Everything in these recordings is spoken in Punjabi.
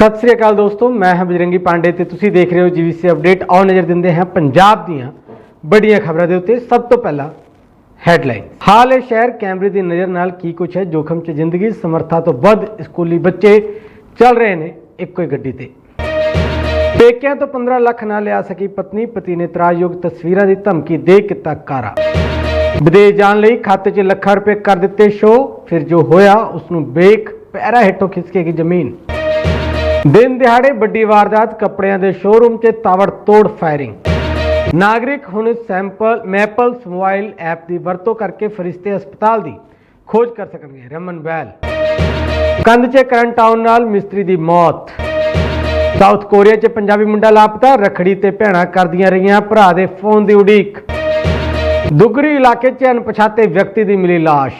ਸਤਿ ਸ੍ਰੀ ਅਕਾਲ ਦੋਸਤੋ, ਮੈਂ ਹਾਂ ਬਜਰੰਗੀ ਪਾਂਡੇ ਤੇ ਤੁਸੀਂ ਦੇਖ ਰਹੇ ਹੋ ਜੀਵੀਸੀ ਅਪਡੇਟ। ਆਓ ਨਜ਼ਰ ਦਿੰਦੇ ਹਾਂ ਪੰਜਾਬ ਦੀਆਂ ਵੱਡੀਆਂ ਖਬਰਾਂ ਦੇ ਉੱਤੇ। ਸਭ ਤੋਂ ਪਹਿਲਾਂ ਹੈਡਲਾਈਨ। ਹਾਲ ਇਹ ਸ਼ਹਿਰ ਕੈਮਰੇ ਦੀ ਨਜ਼ਰ ਨਾਲ ਕੀ ਕੁਝ ਹੈ? ਜੋਖਮ 'ਚ ਜ਼ਿੰਦਗੀ, ਸਮਰੱਥਾ ਤੋਂ ਵੱਧ ਸਕੂਲੀ ਬੱਚੇ ਚੱਲ ਰਹੇ ਨੇ ਇੱਕੋ ਹੀ ਗੱਡੀ ਤੇ। ਪੇਕਿਆਂ ਤੋਂ 15 ਲੱਖ ਨਾ ਲਿਆ ਸਕੀ ਪਤਨੀ, ਪਤੀ ਨੇ ਤਰਾਜਯੋਗ ਤਸਵੀਰਾਂ ਦੀ ਧਮਕੀ ਦੇ ਕੀਤਾ ਕਾਰਾ। ਵਿਦੇਸ਼ ਜਾਣ ਲਈ ਖਾਤੇ 'ਚ ਲੱਖਾਂ ਰੁਪਏ ਕਰ ਦਿੱਤੇ ਸ਼ੋ ਫਿਰ ਜੋ ਹੋਇਆ ਉਸ ਨੂੰ ਬੇਕ ਪੈਰਾ ਹੇਠੋਂ ਖਿਸਕੇਗੀ ਜ਼ਮੀਨ। ਦਿਨ ਦਿਹਾੜੇ ਵੱਡੀ ਵਾਰਦਾਤ ਕੱਪੜਿਆਂ ਦੇ ਸ਼ੋਰੂਮ 'ਚ ਤਾਵੜ-ਤੋੜ ਫਾਇਰਿੰਗ ਨਾਗਰਿਕ ਹੁਣ ਸੈਂਪਲ ਮੈਪਲਸ ਮੋਬਾਈਲ ਐਪ ਦੀ ਵਰਤੋਂ ਕਰਕੇ ਫਰਿਸ਼ਤੇ ਹਸਪਤਾਲ ਦੀ ਖੋਜ ਕਰ ਸਕਣਗੇ। ਰਮਨ ਬੈਲ। ਕੰਧ 'ਚ ਕਰੰਟ ਆਉਣ ਨਾਲ ਮਿਸਤਰੀ ਦੀ ਮੌਤ। ਸਾਊਥ ਕੋਰੀਆ 'ਚ ਪੰਜਾਬੀ ਮੁੰਡਾ ਲਾਪਤਾ, ਰਖੜੀ ਤੇ ਭੈਣਾਂ ਕਰਦੀਆਂ ਰਹੀਆਂ ਭਰਾ ਦੇ ਫੋਨ ਦੀ ਉਡੀਕ। ਦੁਗਰੀ ਇਲਾਕੇ 'ਚ ਅਣਪਛਾਤੇ ਵਿਅਕਤੀ ਦੀ ਮਿਲੀ ਲਾਸ਼।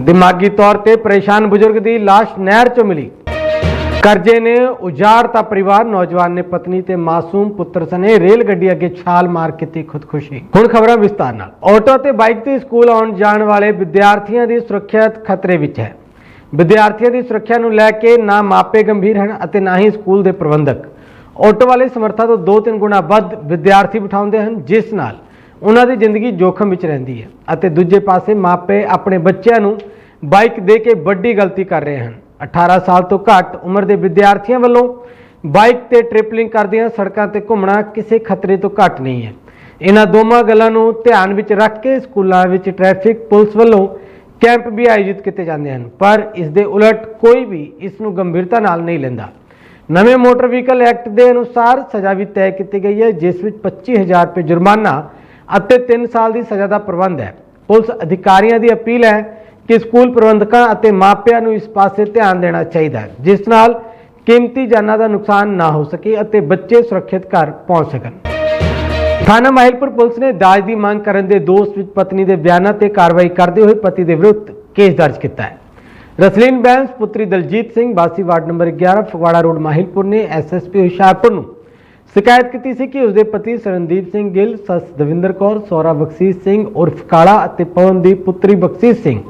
ਦਿਮਾਗੀ ਤੌਰ ਤੇ ਪਰੇਸ਼ਾਨ ਬਜ਼ੁਰਗ ਦੀ ਲਾਸ਼ ਨਹਿਰ 'ਚੋਂ ਮਿਲੀ। ਕਰਜ਼ੇ ਨੇ ਉਜਾੜਤਾ ਪਰਿਵਾਰ, ਨੌਜਵਾਨ ਨੇ ਪਤਨੀ ਤੇ ਮਾਸੂਮ ਪੁੱਤਰ ਸਨੇ ਰੇਲ ਗੱਡੀ ਅੱਗੇ ਛਾਲ ਮਾਰ ਕੀਤੀ ਖੁਦਕੁਸ਼ੀ। ਹੁਣ ਖਬਰਾਂ ਵਿਸਤਾਰ ਨਾਲ। ਆਟੋ ਤੇ ਬਾਈਕ ਤੇ ਸਕੂਲ ਆਉਣ ਜਾਣ ਵਾਲੇ ਵਿਦਿਆਰਥੀਆਂ ਦੀ ਸੁਰੱਖਿਆ ਖਤਰੇ ਵਿੱਚ ਹੈ। ਵਿਦਿਆਰਥੀਆਂ ਦੀ ਸੁਰੱਖਿਆ ਨੂੰ ਲੈ ਕੇ ਨਾ ਮਾਪੇ ਗੰਭੀਰ ਹਨ ਅਤੇ ਨਾ ਹੀ ਸਕੂਲ ਦੇ ਪ੍ਰਬੰਧਕ। ਆਟੋ ਵਾਲੇ ਸਮਰੱਥਾ ਤੋਂ 2-3 ਗੁਣਾ ਵੱਧ ਵਿਦਿਆਰਥੀ ਬਿਠਾਉਂਦੇ ਹਨ, ਜਿਸ ਨਾਲ ਉਹਨਾਂ ਦੀ ਜ਼ਿੰਦਗੀ ਜੋਖਮ ਵਿੱਚ ਰਹਿੰਦੀ ਹੈ ਅਤੇ ਦੂਜੇ ਪਾਸੇ ਮਾਪੇ ਆਪਣੇ ਬੱਚਿਆਂ ਨੂੰ ਬਾਈਕ ਦੇ ਕੇ ਵੱਡੀ ਗਲਤੀ ਕਰ ਰਹੇ ਹਨ। 18 ਸਾਲ ਤੋਂ ਘੱਟ ਉਮਰ ਦੇ ਵਿਦਿਆਰਥੀਆਂ ਵੱਲੋਂ ਬਾਈਕ ਤੇ ਟ੍ਰਿਪਲਿੰਗ ਕਰਦਿਆਂ ਸੜਕਾਂ ਤੇ ਘੁੰਮਣਾ ਕਿਸੇ ਖਤਰੇ ਤੋਂ ਘੱਟ ਨਹੀਂ ਹੈ। ਇਹਨਾਂ ਦੋਵਾਂ ਗੱਲਾਂ ਨੂੰ ਧਿਆਨ ਵਿੱਚ ਰੱਖ ਕੇ ਸਕੂਲਾਂ ਵਿੱਚ ਟ੍ਰੈਫਿਕ ਪੁਲਿਸ ਵੱਲੋਂ ਕੈਂਪ ਵੀ ਆਯੋਜਿਤ ਕੀਤੇ ਜਾਂਦੇ ਹਨ, ਪਰ ਇਸ ਦੇ ਉਲਟ ਕੋਈ ਵੀ ਇਸ ਨੂੰ ਗੰਭੀਰਤਾ ਨਾਲ ਨਹੀਂ ਲੈਂਦਾ। ਨਵੇਂ ਮੋਟਰ ਵਹੀਕਲ ਐਕਟ ਦੇ ਅਨੁਸਾਰ ਸਜ਼ਾ ਵੀ ਤੈਅ ਕੀਤੀ ਗਈ ਹੈ, ਜਿਸ ਵਿੱਚ 25000 ਰੁਪਏ ਜੁਰਮਾਨਾ ਅਤੇ 3 ਸਾਲ ਦੀ ਸਜ਼ਾ ਦਾ ਪ੍ਰਬੰਧ ਹੈ। ਪੁਲਿਸ ਅਧਿਕਾਰੀਆਂ ਦੀ ਅਪੀਲ ਹੈ ਕਿ ਸਕੂਲ ਪ੍ਰਬੰਧਕਾਂ ਅਤੇ ਮਾਪਿਆਂ ਨੂੰ ਇਸ ਪਾਸੇ ਧਿਆਨ ਦੇਣਾ ਚਾਹੀਦਾ ਹੈ, ਜਿਸ ਨਾਲ ਕੀਮਤੀ ਜਾਨਾਂ ਦਾ ਨੁਕਸਾਨ ਨਾ ਹੋ ਸਕੇ ਅਤੇ ਬੱਚੇ ਸੁਰੱਖਿਅਤ ਘਰ ਪਹੁੰਚ ਸਕਣ। ਥਾਣਾ ਮਾਹਿਲਪੁਰ ਪੁਲਿਸ ਨੇ ਦਾਜ ਦੀ ਮੰਗ ਕਰਨ ਦੇ ਦੋਸ਼ ਵਿੱਚ ਪਤਨੀ ਦੇ ਬਿਆਨਾਂ ਤੇ ਕਾਰਵਾਈ ਕਰਦੇ ਹੋਏ ਪਤੀ ਦੇ ਵਿਰੁੱਧ ਕੇਸ ਦਰਜ ਕੀਤਾ ਹੈ। ਰਸਲੀਨ ਬੈਂਸ, ਪੁੱਤਰੀ Daljit Singh Bassi ward number 11 Phagwara road, Mahilpur ਨੇ ਐਸਐਸਪੀ ਹੁਸ਼ਿਆਰਪੁਰ ਨੂੰ ਸ਼ਿਕਾਇਤ ਕੀਤੀ ਸੀ ਕਿ ਉਸਦੇ ਪਤੀ ਸਰਨਦੀਪ ਸਿੰਘ ਗਿੱਲ, ਸੱਸ ਦਵਿੰਦਰ ਕੌਰ, ਸੋਹਰਾ ਬਖਸ਼ੀਸ਼ ਸਿੰਘ, ਉਰਫ ਕਾਲਾ ਅਤੇ ਪਵਨਦੀਪ, ਪੁੱਤਰੀ ਬਖਸ਼ੀਸ਼ ਸਿੰਘ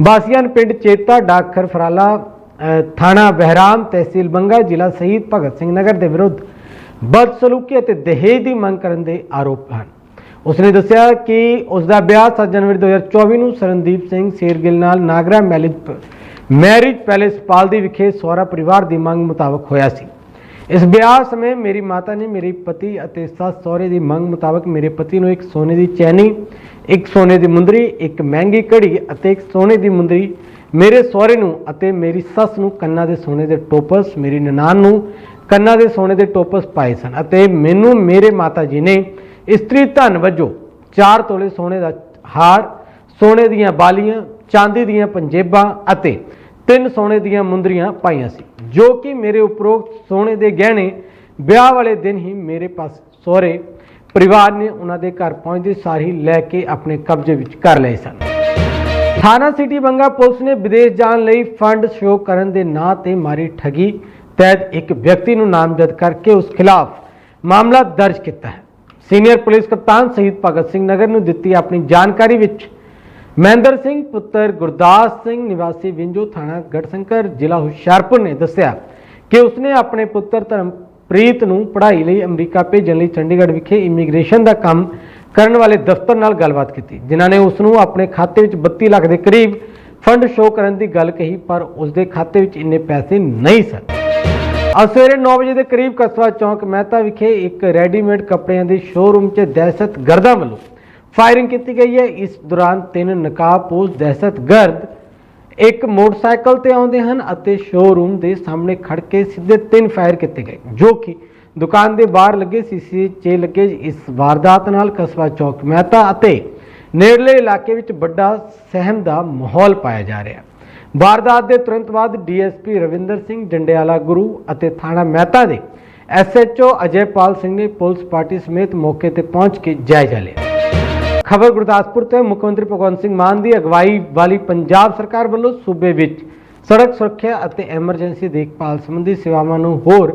ਵਾਸੀਆਂ ਪਿੰਡ ਚੇਤਾ, ਡਾਕਖਰ, ਫਰਾਲਾ ਥਾਣਾ ਬਹਿਰਾਮ, ਤਹਿਸੀਲ ਬੰਗਾ, ਜ਼ਿਲ੍ਹਾ ਸ਼ਹੀਦ ਭਗਤ ਸਿੰਘ ਨਗਰ ਦੇ ਵਿਰੁੱਧ ਬਦਸਲੂਕੀ ਅਤੇ ਦਹੇਜ ਦੀ ਮੰਗ ਕਰਨ ਦੇ ਆਰੋਪ ਹਨ। ਉਸਨੇ ਦੱਸਿਆ ਕਿ ਉਸ ਦਾ ਵਿਆਹ 7 ਜਨਵਰੀ 2024 ਨੂੰ ਸਰਨਦੀਪ ਸਿੰਘ ਸ਼ੇਰਗਿੱਲ ਨਾਲ Nagra marriage marriage palace Paldi ਵਿਖੇ ਸਹੁਰਾ ਪਰਿਵਾਰ ਦੀ ਮੰਗ ਮੁਤਾਬਕ ਹੋਇਆ ਸੀ। ਇਸ ਵਿਆਹ ਸਮੇਂ ਮੇਰੀ ਮਾਤਾ ਨੇ ਮੇਰੇ ਪਤੀ ਅਤੇ ਸੱਸ ਸਹੁਰੇ ਦੀ ਮੰਗ ਮੁਤਾਬਕ ਮੇਰੇ ਪਤੀ ਨੂੰ ਇੱਕ ਸੋਨੇ ਦੀ ਚੈਨੀ, ਇੱਕ ਸੋਨੇ ਦੀ ਮੁੰਦਰੀ, ਇੱਕ ਮਹਿੰਗੀ ਘੜੀ ਅਤੇ ਇੱਕ ਸੋਨੇ ਦੀ ਮੁੰਦਰੀ ਮੇਰੇ ਸਹੁਰੇ ਨੂੰ ਅਤੇ ਮੇਰੀ ਸੱਸ ਨੂੰ ਕੰਨਾਂ ਦੇ ਸੋਨੇ ਦੇ ਟੋਪਸ, ਮੇਰੀ ਨਨਾਣ ਨੂੰ ਕੰਨਾਂ ਦੇ ਸੋਨੇ ਦੇ ਟੋਪਸ ਪਾਏ ਸਨ ਅਤੇ ਮੈਨੂੰ ਮੇਰੇ ਮਾਤਾ ਜੀ ਨੇ ਇਸਤਰੀ ਧਨ ਵਜੋਂ 4 ਤੋਲੇ ਸੋਨੇ ਦਾ ਹਾਰ, ਸੋਨੇ ਦੀਆਂ ਬਾਲੀਆਂ, ਚਾਂਦੀ ਦੀਆਂ ਪੰਜੇਬਾਂ ਅਤੇ ਤਿੰਨ ਸੋਨੇ ਦੀਆਂ ਮੁੰਦਰੀਆਂ ਪਾਈਆਂ ਸੀ। ਜੋ ਕਿ ਮੇਰੇ ਉਪਰੋਕਤ ਸੋਨੇ ਦੇ ਗਹਿਣੇ ਵਿਆਹ ਵਾਲੇ ਦਿਨ ਹੀ ਮੇਰੇ ਪਾਸ ਸਹੁਰੇ ਪਰਿਵਾਰ ਨੇ ਉਹਨਾਂ ਦੇ ਘਰ ਪਹੁੰਚਦੇ ਸਾਰ ਹੀ ਲੈ ਕੇ ਆਪਣੇ ਕਬਜ਼ੇ ਵਿੱਚ ਕਰ ਲਏ ਸਨ। ਥਾਣਾ ਸਿਟੀ ਬੰਗਾ ਪੁਲਿਸ ਨੇ ਵਿਦੇਸ਼ ਜਾਣ ਲਈ ਫੰਡ ਸ਼ੋਅ ਕਰਨ ਦੇ ਨਾਂ ਤੇ ਮਾਰੀ ਠੱਗੀ ਤਹਿਤ ਇੱਕ ਵਿਅਕਤੀ ਨੂੰ ਨਾਮਜ਼ਦ ਕਰਕੇ ਉਸ ਖਿਲਾਫ ਮਾਮਲਾ ਦਰਜ ਕੀਤਾ ਹੈ। ਸੀਨੀਅਰ ਪੁਲਿਸ ਕਪਤਾਨ ਸ਼ਹੀਦ ਭਗਤ ਸਿੰਘ ਨਗਰ ਨੂੰ ਦਿੱਤੀ ਆਪਣੀ ਜਾਣਕਾਰੀ ਵਿੱਚ ਮਹਿੰਦਰ ਸਿੰਘ, ਪੁੱਤਰ ਗੁਰਦਾਸ ਸਿੰਘ, ਨਿਵਾਸੀ ਵਿੰਜੋ ਥਾਣਾ ਗੜਸ਼ੰਕਰ, ਜ਼ਿਲ੍ਹਾ ਹੁਸ਼ਿਆਰਪੁਰ ਨੇ ਦੱਸਿਆ ਕਿ ਉਸਨੇ ਆਪਣੇ ਪੁੱਤਰ ਧਰਮਪ੍ਰੀਤ ਨੂੰ ਪੜ੍ਹਾਈ ਲਈ ਅਮਰੀਕਾ ਭੇਜਣ ਲਈ ਚੰਡੀਗੜ੍ਹ ਵਿਖੇ ਇਮੀਗ੍ਰੇਸ਼ਨ ਦਾ ਕੰਮ ਕਰਨ ਵਾਲੇ ਦਫ਼ਤਰ ਨਾਲ ਗੱਲਬਾਤ ਕੀਤੀ, ਜਿਨ੍ਹਾਂ ਨੇ ਉਸ ਨੂੰ ਆਪਣੇ ਖਾਤੇ ਵਿੱਚ 32 ਲੱਖ ਦੇ ਕਰੀਬ ਫੰਡ ਸ਼ੋਅ ਕਰਨ ਦੀ ਗੱਲ ਕਹੀ, ਪਰ ਉਸ ਦੇ ਖਾਤੇ ਵਿੱਚ ਇੰਨੇ ਪੈਸੇ ਨਹੀਂ ਸਨ। ਅੱਜ ਸਵੇਰੇ 9 ਵਜੇ ਦੇ ਕਰੀਬ ਕਸਬਾ ਚੌਂਕ ਮਹਿਤਾ ਵਿਖੇ ਇੱਕ ਰੈਡੀਮੇਡ ਕੱਪੜਿਆਂ ਦੇ ਸ਼ੋਰੂਮ 'ਚ ਦਹਿਸ਼ਤਗਰਦਾਂ ਵੱਲੋਂ ਫਾਇਰਿੰਗ ਕੀਤੀ ਗਈ ਹੈ। ਇਸ ਦੌਰਾਨ ਤਿੰਨ ਨਕਾਬਪੋਸ਼ ਦਹਿਸ਼ਤਗਰਦ ਇੱਕ ਮੋਟਰਸਾਈਕਲ ਤੇ ਆਉਂਦੇ ਹਨ ਅਤੇ ਸ਼ੋਰੂਮ ਦੇ ਸਾਹਮਣੇ ਖੜ ਕੇ ਸਿੱਧੇ ਤਿੰਨ ਫਾਇਰ ਕੀਤੇ ਗਏ, ਜੋ ਕਿ ਦੁਕਾਨ ਦੇ ਬਾਹਰ ਲੱਗੇ ਸੀਸੀ 'ਚ ਲੱਗੇ ਇਸ ਵਾਰਦਾਤ ਨਾਲ ਕਸਬਾ ਚੌਕ ਮਹਿਤਾ ਅਤੇ ਨੇੜਲੇ ਇਲਾਕੇ ਵਿੱਚ ਵੱਡਾ ਸਹਿਮ ਦਾ ਮਾਹੌਲ ਪਾਇਆ ਜਾ ਰਿਹਾ। ਹੈ ਵਾਰਦਾਤ ਦੇ ਤੁਰੰਤ ਬਾਅਦ ਡੀਐਸਪੀ ਰਵਿੰਦਰ ਸਿੰਘ ਜੰਡਿਆਲਾ ਗੁਰੂ ਅਤੇ ਥਾਣਾ ਮਹਿਤਾ ਦੇ ਐਸਐਚਓ ਅਜੇਪਾਲ ਸਿੰਘ ਨੇ ਪੁਲਿਸ ਪਾਰਟੀ ਸਮੇਤ ਮੌਕੇ ਤੇ ਪਹੁੰਚ ਕੇ ਜਾਇਜ਼ਾ ਲਿਆ। ਖਬਰ ਗੁਰਦਾਸਪੁਰ ਤੋਂ ਮੁੱਖ ਮੰਤਰੀ ਭਗਵੰਤ ਸਿੰਘ ਮਾਨ ਦੀ ਅਗਵਾਈ ਵਾਲੀ ਪੰਜਾਬ ਸਰਕਾਰ ਵੱਲੋਂ ਸੂਬੇ ਵਿੱਚ ਸੜਕ ਸੁਰੱਖਿਆ ਅਤੇ ਐਮਰਜੈਂਸੀ ਦੇਖਭਾਲ ਸੰਬੰਧੀ ਸੇਵਾਵਾਂ ਨੂੰ ਹੋਰ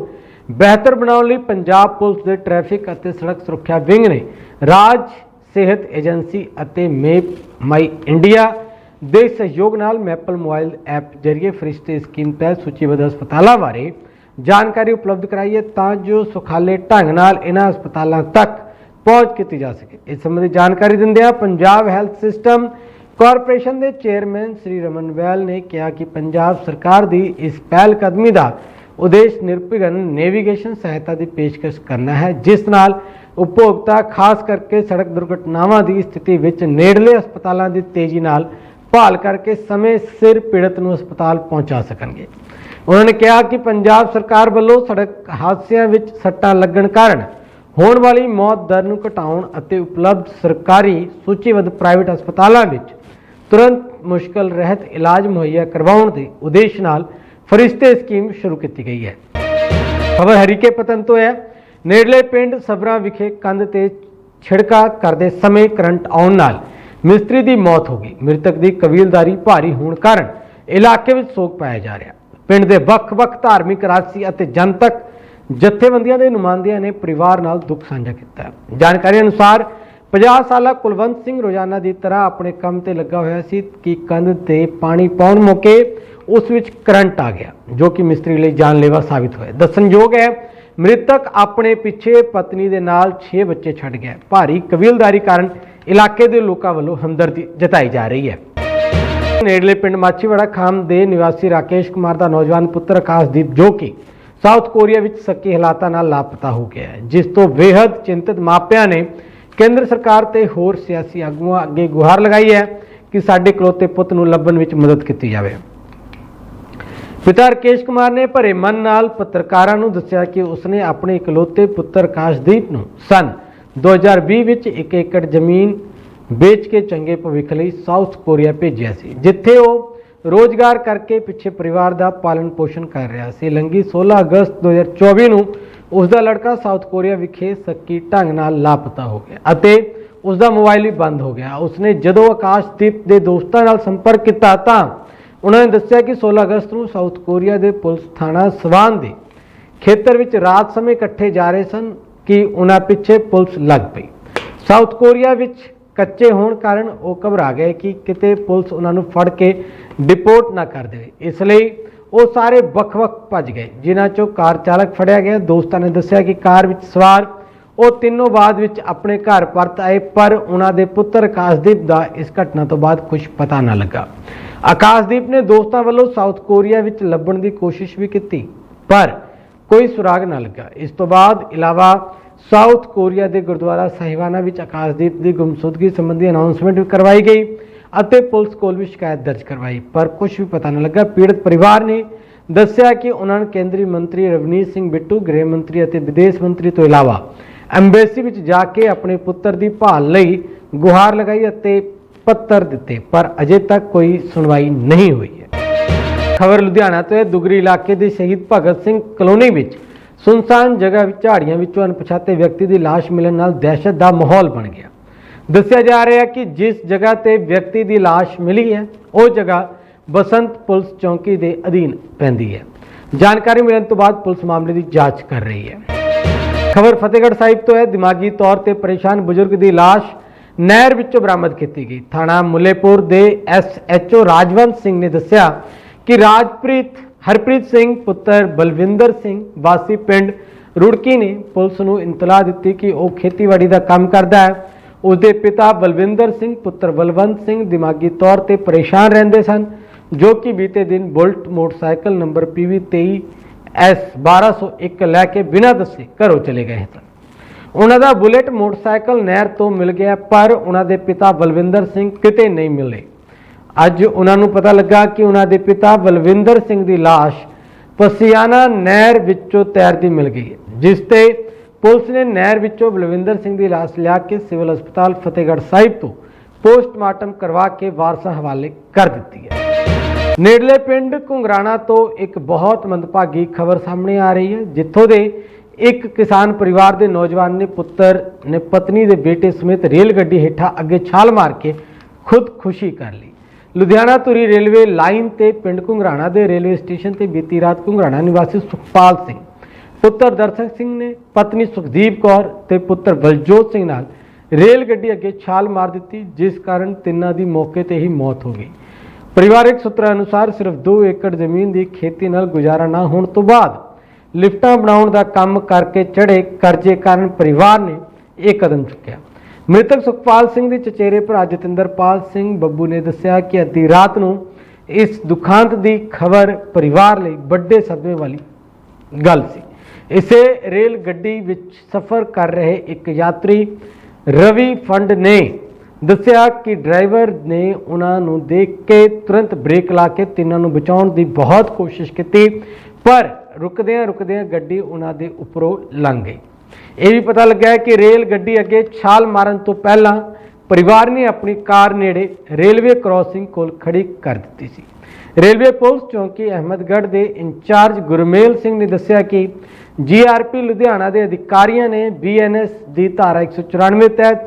ਬਿਹਤਰ ਬਣਾਉਣ ਲਈ ਪੰਜਾਬ ਪੁਲਿਸ ਦੇ ਟ੍ਰੈਫਿਕ ਅਤੇ ਸੜਕ ਸੁਰੱਖਿਆ ਵਿੰਗ ਨੇ ਰਾਜ ਸਿਹਤ ਏਜੰਸੀ ਅਤੇ ਮੇਪ ਮਾਈ ਇੰਡੀਆ ਦੇ ਸਹਿਯੋਗ ਨਾਲ ਮੈਪਲ ਮੋਬਾਈਲ ਐਪ ਜਰੀਏ ਫਰਿਸ਼ਤੇ ਸਕੀਮ ਤਹਿਤ ਸੂਚੀਬੱਧ ਹਸਪਤਾਲਾਂ ਬਾਰੇ ਜਾਣਕਾਰੀ ਉਪਲਬਧ ਕਰਾਈ ਹੈ ਤਾਂ ਜੋ ਸੁਖਾਲੇ ਢੰਗ ਨਾਲ ਇਹਨਾਂ ਹਸਪਤਾਲਾਂ ਤੱਕ ਪਹੁੰਚ ਕੀਤੀ ਜਾ ਸਕੇ। ਇਸ ਸੰਬੰਧੀ ਜਾਣਕਾਰੀ ਦਿੰਦਿਆਂ ਪੰਜਾਬ ਹੈਲਥ ਸਿਸਟਮ ਕਾਰਪੋਰੇਸ਼ਨ ਦੇ ਚੇਅਰਮੈਨ ਸ੍ਰੀ ਰਮਨ ਵੈਲ ਨੇ ਕਿਹਾ ਕਿ ਪੰਜਾਬ ਸਰਕਾਰ ਦੀ ਇਸ ਪਹਿਲ ਕਦਮੀ ਦਾ ਉਦੇਸ਼ ਨਿਰਵਿਘਨ ਨੈਵੀਗੇਸ਼ਨ ਸਹਾਇਤਾ ਦੀ ਪੇਸ਼ਕਸ਼ ਕਰਨਾ ਹੈ, ਜਿਸ ਨਾਲ ਉਪਭੋਗਤਾ, ਖਾਸ ਕਰਕੇ ਸੜਕ ਦੁਰਘਟਨਾਵਾਂ ਦੀ ਸਥਿਤੀ ਵਿੱਚ ਨੇੜਲੇ ਹਸਪਤਾਲਾਂ ਦੀ ਤੇਜ਼ੀ ਨਾਲ ਭਾਲ ਕਰਕੇ ਸਮੇਂ ਸਿਰ ਪੀੜਤ ਨੂੰ ਹਸਪਤਾਲ ਪਹੁੰਚਾ ਸਕਣਗੇ। ਉਹਨਾਂ ਨੇ ਕਿਹਾ ਕਿ ਪੰਜਾਬ ਸਰਕਾਰ ਵੱਲੋਂ ਸੜਕ ਹਾਦਸਿਆਂ ਵਿੱਚ ਸੱਟਾਂ ਲੱਗਣ ਕਾਰਨ ਹੋਣ ਵਾਲੀ ਮੌਤ ਦਰ ਨੂੰ ਘਟਾਉਣ ਅਤੇ ਉਪਲਬਧ ਸਰਕਾਰੀ ਸੂਚੀਬੱਧ ਪ੍ਰਾਈਵੇਟ ਹਸਪਤਾਲਾਂ ਵਿੱਚ ਤੁਰੰਤ ਮੁਸ਼ਕਲ ਰਹਿਤ ਇਲਾਜ ਮੁਹੱਈਆ ਕਰਵਾਉਣ ਦੇ ਉਦੇਸ਼ ਨਾਲ ਫਰਿਸ਼ਤੇ ਸਕੀਮ ਸ਼ੁਰੂ ਕੀਤੀ ਗਈ ਹੈ। ਖਬਰ ਹਰੀਕੇ ਪਤਨ ਤੋਂ ਹੈ। ਨੇੜਲੇ ਪਿੰਡ ਸਬਰਾ ਵਿਖੇ ਕੰਧ ਤੇ ਛਿੜਕਾ ਕਰਦੇ ਸਮੇਂ ਕਰੰਟ ਆਉਣ ਨਾਲ ਮਿਸਤਰੀ ਦੀ ਮੌਤ ਹੋ ਗਈ। ਮ੍ਰਿਤਕ ਦੀ ਕਬੀਲਦਾਰੀ ਭਾਰੀ ਹੋਣ ਕਾਰਨ ਇਲਾਕੇ ਵਿੱਚ ਸੋਗ ਪਾਇਆ ਜਾ ਰਿਹਾ। ਪਿੰਡ ਦੇ ਵੱਖ-ਵੱਖ ਧਾਰਮਿਕ, ਰਾਜਸੀ ਅਤੇ ਜਨਤਕ ਜਥੇਬੰਦੀਆਂ ਦੇ ਨੁਮਾਇੰਦਿਆਂ ਨੇ ਪਰਿਵਾਰ ਨਾਲ ਦੁੱਖ ਸਾਂਝਾ ਕੀਤਾ। ਜਾਣਕਾਰੀ ਅਨੁਸਾਰ 50 ਸਾਲਾ ਕੁਲਵੰਤ ਸਿੰਘ ਰੋਜ਼ਾਨਾ ਦੀ ਤਰ੍ਹਾਂ ਆਪਣੇ ਕੰਮ ਤੇ ਲੱਗਾ ਹੋਇਆ ਸੀ ਕਿ ਕੰਧ ਤੇ ਪਾਣੀ ਪਾਉਣ ਮੌਕੇ ਉਸ ਵਿੱਚ ਕਰੰਟ ਆ ਗਿਆ, ਜੋ ਕਿ ਮਿਸਤਰੀ ਲਈ ਜਾਨਲੇਵਾ ਸਾਬਿਤ ਹੋਇਆ। ਦੱਸਣਯੋਗ ਹੈ, ਮ੍ਰਿਤਕ ਆਪਣੇ ਪਿੱਛੇ ਪਤਨੀ ਦੇ ਨਾਲ 6 ਬੱਚੇ ਛੱਡ ਗਿਆ। ਭਾਰੀ ਕਬੀਲਦਾਰੀ ਕਾਰਨ ਇਲਾਕੇ ਦੇ ਲੋਕਾਂ ਵੱਲੋਂ ਹਮਦਰਦੀ ਜਤਾਈ ਜਾ ਰਹੀ ਹੈ। ਨੇੜਲੇ ਪਿੰਡ ਮਾਚੀਵਾੜਾ ਖਾਮ ਦੇ ਨਿਵਾਸੀ ਰਾਕੇਸ਼ ਕੁਮਾਰ ਦਾ ਨੌਜਵਾਨ ਪੁੱਤਰ ਆਕਾਸ਼ਦੀਪ, ਜੋ ਕਿ ਸਾਊਥ ਕੋਰੀਆ ਵਿੱਚ ਸੱਕੀ ਹਾਲਾਤਾਂ ਨਾਲ ਲਾਪਤਾ ਹੋ ਗਿਆ ਹੈ, ਜਿਸ ਤੋਂ ਬੇहद ਚਿੰਤਤ ਮਾਪਿਆਂ ਨੇ ਕੇਂਦਰ ਸਰਕਾਰ ਤੇ ਹੋਰ ਸਿਆਸੀ ਆਗੂਆਂ ਅੱਗੇ ਗੁਹਾਰ ਲਗਾਈ ਹੈ ਕਿ ਸਾਡੇ ਇਕਲੌਤੇ ਪੁੱਤ ਨੂੰ ਲੱਭਣ ਵਿੱਚ ਮਦਦ ਕੀਤੀ ਜਾਵੇ। ਪਿਤਾ ਰਕੇਸ਼ ਕੁਮਾਰ ਨੇ ਭਰੇ ਮਨ ਨਾਲ ਪੱਤਰਕਾਰਾਂ ਨੂੰ ਦੱਸਿਆ ਕਿ ਉਸਨੇ ਆਪਣੇ ਇਕਲੌਤੇ ਪੁੱਤਰ ਕਾਸ਼ਦੀਪ ਨੂੰ ਸਨ 2020 ਵਿੱਚ ਇੱਕ ਏਕੜ ਜ਼ਮੀਨ ਵੇਚ ਕੇ ਚੰਗੇ ਭਵਿੱਖ ਲਈ ਸਾਊਥ ਕੋਰੀਆ ਭੇਜਿਆ ਸੀ, ਜਿੱਥੇ ਉਹ ਰੋਜ਼ਗਾਰ ਕਰਕੇ ਪਿੱਛੇ ਪਰਿਵਾਰ ਦਾ ਪਾਲਣ ਪੋਸ਼ਣ ਕਰ ਰਿਹਾ ਸੀ। ਲੰਗੀ 16 ਅਗਸਤ 2024 ਨੂੰ ਉਸ ਦਾ ਲੜਕਾ ਸਾਊਥ ਕੋਰੀਆ ਵਿਖੇ ਸੱਕੀ ਢੰਗ ਨਾਲ ਲਾਪਤਾ ਹੋ ਗਿਆ ਅਤੇ ਉਸ ਦਾ ਮੋਬਾਈਲ ਵੀ ਬੰਦ ਹੋ ਗਿਆ। ਉਸਨੇ ਜਦੋਂ ਆਕਾਸ਼ਦੀਪ ਦੇ ਦੋਸਤਾਂ ਨਾਲ ਸੰਪਰਕ ਕੀਤਾ ਤਾਂ ਉਹਨਾਂ ਨੇ ਦੱਸਿਆ ਕਿ 16 ਅਗਸਤ ਨੂੰ ਸਾਊਥ ਕੋਰੀਆ ਦੇ ਪੁਲਿਸ ਥਾਣਾ ਸਵਾਨ ਦੇ ਖੇਤਰ ਵਿੱਚ ਰਾਤ ਸਮੇਂ ਇਕੱਠੇ ਜਾ ਰਹੇ ਸਨ ਕਿ ਉਹਨਾਂ ਪਿੱਛੇ ਪੁਲਿਸ ਲੱਗ ਪਈ। ਸਾਊਥ ਕੋਰੀਆ ਵਿੱਚ ਕੱਚੇ ਹੋਣ ਕਾਰਨ ਉਹ ਘਬਰਾ ਗਏ ਕਿ ਕਿਤੇ ਪੁਲਿਸ ਉਹਨਾਂ ਨੂੰ ਫੜ ਕੇ ਡਿਪੋਰਟ ਨਾ ਕਰ ਦੇਵੇ। ਇਸ ਲਈ ਉਹ ਸਾਰੇ ਵੱਖ-ਵੱਖ ਭੱਜ ਗਏ, ਜਿਨ੍ਹਾਂ ਚੋਂ ਕਾਰ ਚਾਲਕ ਫੜਿਆ ਗਿਆ। ਦੋਸਤਾਂ ਨੇ ਦੱਸਿਆ ਕਿ ਕਾਰ ਵਿੱਚ ਸਵਾਰ, ਉਹ ਤਿੰਨੋਂ ਬਾਅਦ ਵਿੱਚ ਆਪਣੇ ਘਰ ਪਰਤ ਆਏ, ਪਰ ਉਹਨਾਂ ਦੇ ਪੁੱਤਰ ਆਕਾਸ਼ਦੀਪ ਦਾ ਇਸ ਘਟਨਾ ਤੋਂ ਬਾਅਦ ਕੁਝ ਪਤਾ ਨਾ ਲੱਗਾ। ਆਕਾਸ਼ਦੀਪ ਨੇ ਦੋਸਤਾਂ ਵੱਲੋਂ ਸਾਊਥ ਕੋਰੀਆ ਵਿੱਚ ਲੱਭਣ ਦੀ ਕੋਸ਼ਿਸ਼ ਵੀ ਕੀਤੀ, ਪਰ ਕੋਈ ਸੁਰਾਗ ਨਾ ਲੱਗਾ। ਇਸ ਤੋਂ ਬਾਅਦ ਇਲਾਵਾ ਸਾਊਥ ਕੋਰੀਆ ਦੇ ਗੁਰਦੁਆਰਾ ਸਾਹਿਬਾਨਾ ਵਿੱਚ ਆਕਾਸ਼ਦੀਪ ਦੀ ਗੁੰਮਸ਼ੁਦਗੀ ਸੰਬੰਧੀ ਅਨਾਉਂਸਮੈਂਟ ਵੀ ਕਰਵਾਈ ਗਈ ਅਤੇ ਪੁਲਿਸ ਕੋਲ ਵੀ ਸ਼ਿਕਾਇਤ ਦਰਜ ਕਰਵਾਈ। ਪਰ ਕੁਝ ਵੀ ਪਤਾ ਨਾ ਲੱਗਾ, ਪੀੜਤ ਪਰਿਵਾਰ ਨੇ ਦੱਸਿਆ ਕਿ ਉਹਨਾਂ ਨੇ ਕੇਂਦਰੀ ਮੰਤਰੀ ਰਵਨੀਤ ਸਿੰਘ ਬਿੱਟੂ, ਗ੍ਰਹਿ ਮੰਤਰੀ ਅਤੇ ਵਿਦੇਸ਼ ਮੰਤਰੀ ਤੋਂ ਇਲਾਵਾ ਐਮਬੈਸੀ ਵਿੱਚ ਜਾ ਕੇ ਆਪਣੇ ਪੁੱਤਰ ਦੀ ਭਾਲ ਲਈ ਗੁਹਾਰ ਲਗਾਈ ਅਤੇ ਪੱਤਰ ਦਿੱਤੇ, ਪਰ ਅਜੇ ਤੱਕ ਕੋਈ ਸੁਣਵਾਈ ਨਹੀਂ ਹੋਈ ਹੈ। ਖਬਰ ਲੁਧਿਆਣਾ ਤੋਂ ਹੈ, ਦੁਗਰੀ ਇਲਾਕੇ ਦੇ ਸ਼ਹੀਦ ਭਗਤ ਸਿੰਘ ਕਲੋਨੀ ਵਿੱਚ ਸੁਨਸਾਨ ਜਗ੍ਹਾ ਵਿੱਚ ਝਾੜੀਆਂ ਵਿੱਚੋਂ ਅਣਪਛਾਤੇ ਵਿਅਕਤੀ ਦੀ ਲਾਸ਼ ਮਿਲਣ ਨਾਲ ਦਹਿਸ਼ਤ ਦਾ ਮਾਹੌਲ ਬਣ ਗਿਆ। ਦੱਸਿਆ ਜਾ ਰਿਹਾ ਹੈ ਕਿ ਜਿਸ ਜਗ੍ਹਾ ਤੇ ਵਿਅਕਤੀ ਦੀ ਲਾਸ਼ ਮਿਲੀ ਹੈ, ਉਹ ਜਗ੍ਹਾ ਬਸੰਤ ਪੁਲਿਸ ਚੌਂਕੀ ਦੇ ਅਧੀਨ ਪੈਂਦੀ ਹੈ। ਜਾਣਕਾਰੀ ਮਿਲਣ ਤੋਂ ਬਾਅਦ ਪੁਲਿਸ ਮਾਮਲੇ ਦੀ ਜਾਂਚ ਕਰ ਰਹੀ ਹੈ। ਖਬਰ ਫਤਿਹਗੜ੍ਹ ਸਾਹਿਬ ਤੋਂ ਹੈ, ਦਿਮਾਗੀ ਤੌਰ ਤੇ ਪਰੇਸ਼ਾਨ ਬਜ਼ੁਰਗ ਦੀ ਲਾਸ਼ ਨਹਿਰ ਵਿੱਚੋਂ ਬਰਾਮਦ ਕੀਤੀ ਗਈ। ਥਾਣਾ ਮੁੱਲੇਪੁਰ ਦੇ ਐਸਐਚਓ ਰਾਜਵੰਤ ਸਿੰਘ ਨੇ ਦੱਸਿਆ ਕਿ ਰਾਜਪ੍ਰੀਤ ਹਰਪ੍ਰੀਤ ਸਿੰਘ, ਪੁੱਤਰ ਬਲਵਿੰਦਰ ਸਿੰਘ, ਵਾਸੀ ਪਿੰਡ ਰੁੜਕੀ ਨੇ ਪੁਲਿਸ ਨੂੰ ਇਤਲਾਹ ਦਿੱਤੀ ਕਿ ਉਹ ਖੇਤੀਬਾੜੀ ਦਾ ਕੰਮ ਕਰਦਾ ਹੈ। ਉਸਦੇ ਪਿਤਾ ਬਲਵਿੰਦਰ ਸਿੰਘ, ਪੁੱਤਰ ਬਲਵੰਤ ਸਿੰਘ ਦਿਮਾਗੀ ਤੌਰ ਤੇ ਪਰੇਸ਼ਾਨ ਰਹਿੰਦੇ ਸਨ, ਜੋ ਕਿ ਬੀਤੇ ਦਿਨ bullet motorcycle number PV23 S 1201 ਲੈ ਕੇ ਬਿਨਾਂ ਦੱਸੇ ਘਰੋਂ ਚਲੇ ਗਏ ਸਨ। ਉਹਨਾਂ ਦਾ ਬੁਲਟ ਮੋਟਰਸਾਈਕਲ ਨਹਿਰ ਤੋਂ ਮਿਲ ਗਿਆ, ਪਰ ਉਹਨਾਂ ਦੇ ਪਿਤਾ ਬਲਵਿੰਦਰ ਸਿੰਘ ਕਿਤੇ ਨਹੀਂ ਮਿਲੇ। ਅੱਜ ਉਹਨਾਂ ਨੂੰ ਪਤਾ ਲੱਗਾ ਕਿ ਉਹਨਾਂ ਦੇ ਪਿਤਾ ਬਲਵਿੰਦਰ ਸਿੰਘ ਦੀ ਲਾਸ਼ ਪਸੀਆਨਾ ਨਹਿਰ ਵਿੱਚੋਂ ਤੈਰਦੀ ਮਿਲ ਗਈ ਹੈ, ਜਿਸ ਤੇ ਪੁਲਿਸ ਨੇ ਨਹਿਰ ਵਿੱਚੋਂ ਬਲਵਿੰਦਰ ਸਿੰਘ ਦੀ ਲਾਸ਼ ਲਿਆ ਕੇ ਸਿਵਲ ਹਸਪਤਾਲ ਫਤਿਹਗੜ੍ਹ ਸਾਹਿਬ ਤੋਂ ਪੋਸਟਮਾਰਟਮ ਕਰਵਾ ਕੇ ਵਾਰਸਾਂ ਹਵਾਲੇ ਕਰ ਦਿੱਤੀ ਹੈ। ਨੇੜਲੇ ਪਿੰਡ ਘੁੰਗਰਾਣਾ ਤੋਂ ਇੱਕ ਬਹੁਤ ਮੰਦਭਾਗੀ ਖਬਰ ਸਾਹਮਣੇ ਆ ਰਹੀ ਹੈ, ਜਿੱਥੋਂ ਦੇ ਇੱਕ ਕਿਸਾਨ ਪਰਿਵਾਰ ਦੇ ਨੌਜਵਾਨ ਨੇ ਪੁੱਤਰ ਨੇ ਪਤਨੀ ਦੇ ਬੇਟੇ ਸਮੇਤ ਰੇਲ ਗੱਡੀ ਹੇਠਾਂ ਅੱਗੇ ਛਾਲ ਮਾਰ ਕੇ ਖੁਦਕੁਸ਼ੀ ਕਰ ਲਈ। ਲੁਧਿਆਣਾ ਧੁਰੀ ਰੇਲਵੇ ਲਾਈਨ ਤੇ ਪਿੰਡ ਘੁੰਗਰਾਣਾ ਦੇ ਰੇਲਵੇ ਸਟੇਸ਼ਨ ਤੇ ਬੀਤੀ ਰਾਤ ਘੁੰਗਰਾਣਾ ਨਿਵਾਸੀ ਸੁਖਪਾਲ ਸਿੰਘ, ਪੁੱਤਰ ਦਰਸ਼ਕ ਸਿੰਘ ਨੇ, ਪਤਨੀ ਸੁਖਦੀਪ ਕੌਰ ਤੇ ਪੁੱਤਰ ਬਲਜੋਤ ਸਿੰਘ ਨਾਲ ਰੇਲ ਗੱਡੀ ਅੱਗੇ ਛਾਲ ਮਾਰ ਦਿੱਤੀ, ਜਿਸ ਕਾਰਨ ਤਿੰਨਾਂ ਦੀ ਮੌਕੇ ਤੇ ਹੀ ਮੌਤ ਹੋ ਗਈ। ਪਰਿਵਾਰਕ ਸੂਤਰਾਂ ਅਨੁਸਾਰ ਸਿਰਫ 2 ਏਕੜ ਜ਼ਮੀਨ ਦੀ ਖੇਤੀ ਨਾਲ ਗੁਜ਼ਾਰਾ ਨਾ ਹੋਣ ਤੋਂ ਬਾਅਦ ਲਿਫਟਾਂ ਬਣਾਉਣ ਦਾ ਕੰਮ ਕਰਕੇ ਚੜੇ ਕਰਜ਼ੇ ਕਾਰਨ ਪਰਿਵਾਰ ਨੇ ਇਹ ਕਦਮ ਚੁੱਕਿਆ। ਮ੍ਰਿਤਕ ਸੁਖਪਾਲ ਸਿੰਘ ਦੇ ਚਚੇਰੇ ਭਰਾ ਜਤਿੰਦਰਪਾਲ ਸਿੰਘ ਬੱਬੂ ਨੇ ਦੱਸਿਆ ਕਿ ਅੱਧੀ ਰਾਤ ਨੂੰ ਇਸ ਦੁਖਾਂਤ ਦੀ ਖਬਰ ਪਰਿਵਾਰ ਲਈ ਵੱਡੇ ਸਦਮੇ ਵਾਲੀ ਗੱਲ ਸੀ। ਇਸੇ ਰੇਲ ਗੱਡੀ ਵਿੱਚ ਸਫ਼ਰ ਕਰ ਰਹੇ ਇੱਕ ਯਾਤਰੀ ਰਵੀ ਫੰਡ ਨੇ ਦੱਸਿਆ ਕਿ ਡਰਾਈਵਰ ਨੇ ਉਹਨਾਂ ਨੂੰ ਦੇਖ ਕੇ ਤੁਰੰਤ ਬ੍ਰੇਕ ਲਾ ਕੇ ਤਿੰਨਾਂ ਨੂੰ ਬਚਾਉਣ ਦੀ ਬਹੁਤ ਕੋਸ਼ਿਸ਼ ਕੀਤੀ, ਪਰ ਰੁਕਦਿਆਂ ਰੁਕਦਿਆਂ ਗੱਡੀ ਉਹਨਾਂ ਦੇ ਉੱਪਰੋਂ ਲੰਘ ਗਈ। ਇਹ ਵੀ ਪਤਾ ਲੱਗਿਆ ਕਿ ਰੇਲ ਗੱਡੀ ਅੱਗੇ ਛਾਲ ਮਾਰਨ ਤੋਂ ਪਹਿਲਾਂ ਪਰਿਵਾਰ ਨੇ ਆਪਣੀ ਕਾਰ ਨੇੜੇ ਰੇਲਵੇ ਕ੍ਰਾਸਿੰਗ ਕੋਲ ਖੜੀ ਕਰ ਦਿੱਤੀ ਸੀ। ਰੇਲਵੇ ਪੁਲਿਸ ਚੌਂਕੀ ਅਹਿਮਦਗੜ੍ਹ ਦੇ ਇੰਚਾਰਜ ਗੁਰਮੇਲ ਸਿੰਘ ਨੇ ਦੱਸਿਆ ਕਿ ਜੀਆਰਪੀ ਲੁਧਿਆਣਾ ਦੇ ਅਧਿਕਾਰੀਆਂ ਨੇ ਬੀਐਨਐਸ ਦੀ ਧਾਰਾ 194 ਤਹਿਤ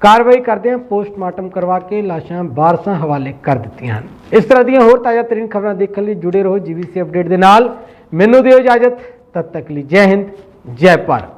ਕਾਰਵਾਈ ਕਰਦਿਆਂ ਪੋਸਟਮਾਰਟਮ ਕਰਵਾ ਕੇ ਲਾਸ਼ਾਂ ਬਾਰਸਾਂ ਹਵਾਲੇ ਕਰ ਦਿੱਤੀਆਂ ਹਨ। ਇਸ ਤਰ੍ਹਾਂ ਦੀਆਂ ਹੋਰ ਤਾਜ਼ਾ ਤਰੀਨ ਖਬਰਾਂ ਦੇਖਣ ਲਈ ਜੁੜੇ ਰਹੋ ਜੀਵੀਸੀ ਅਪਡੇਟ ਦੇ ਨਾਲ। ਮੈਨੂੰ ਦਿਓ ਇਜਾਜ਼ਤ। ਤਦ ਤੱਕ ਲਈ ਜੈ ਹਿੰਦ, ਜੈ ਭਾਰਤ।